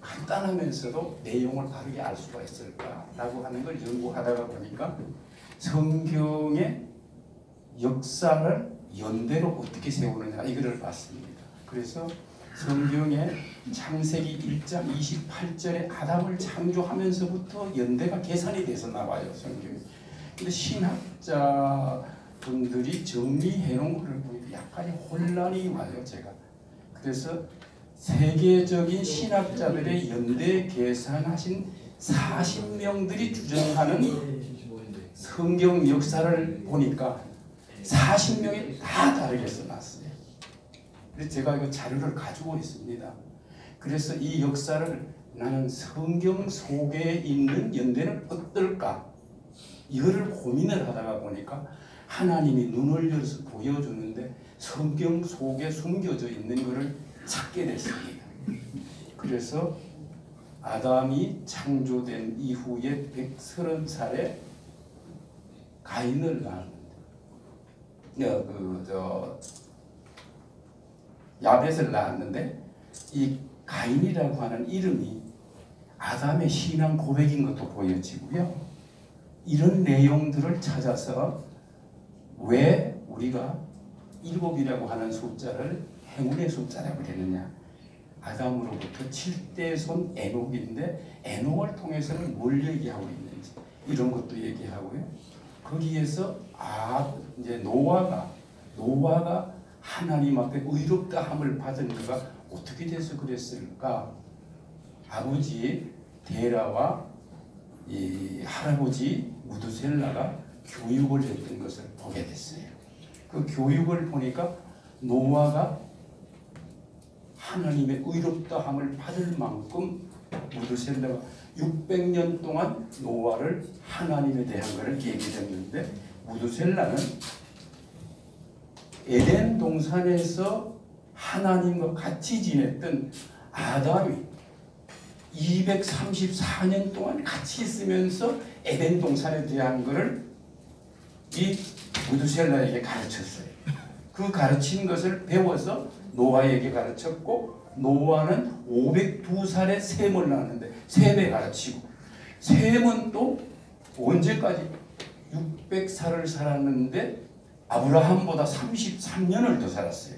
간단하면서도 내용을 다르게 알 수가 있을까라고 하는 걸 연구하다가 보니까 성경의 역사를 연대로 어떻게 세우느냐 이거를 봤습니다. 그래서 성경의 창세기 1장 28절에 아담을 창조하면서부터 연대가 계산이 돼서 나와요 성경이. 근데 신학자 분들이 정리해 놓은 것을 보니까 약간의 혼란이 와요 제가. 그래서 세계적인 신학자들의 연대 계산하신 40명들이 주장하는 성경 역사를 보니까 40명이 다 다르게 써놨어요. 그래서 제가 이거 자료를 가지고 있습니다. 그래서 이 역사를 나는 성경 속에 있는 연대는 어떨까? 이거를 고민을 하다가 보니까 하나님이 눈을 열어서 보여주는데 성경 속에 숨겨져 있는 것을 찾게 됐습니다. 그래서 아담이 창조된 이후에 130살에 가인을 낳았는데 그저 야벳을 낳았는데 이 가인이라고 하는 이름이 아담의 신앙 고백인 것도 보여지고요. 이런 내용들을 찾아서 왜 우리가 일곱이라고 하는 숫자를 행운의 숫자라고 그랬느냐? 아담으로부터 7대 손 에녹인데 에녹을 통해서는 뭘 얘기하고 있는지 이런 것도 얘기하고요. 거기에서 아 이제 노아가 노아가 하나님 앞에 의롭다 함을 받은 그가 어떻게 돼서 그랬을까? 아버지 데라와 이 할아버지 무드셀라가 교육을 했던 것을 보게 됐어요. 그 교육을 보니까 노아가 하나님의 의롭다함을 받을 만큼 무드셀라가 600년 동안 노아를 하나님에 대한 것을 얘기했는데 무드셀라는 에덴 동산에서 하나님과 같이 지냈던 아담이 234년 동안 같이 있으면서 에덴 동산에 대한 것을 이 무드셀라에게 가르쳤어요. 그 가르친 것을 배워서 노아에게 가르쳤고 노아는 502살에 셈을 낳았는데 셈에 가르치고 셈은 또 언제까지 600살을 살았는데 아브라함보다 33년을 더 살았어요.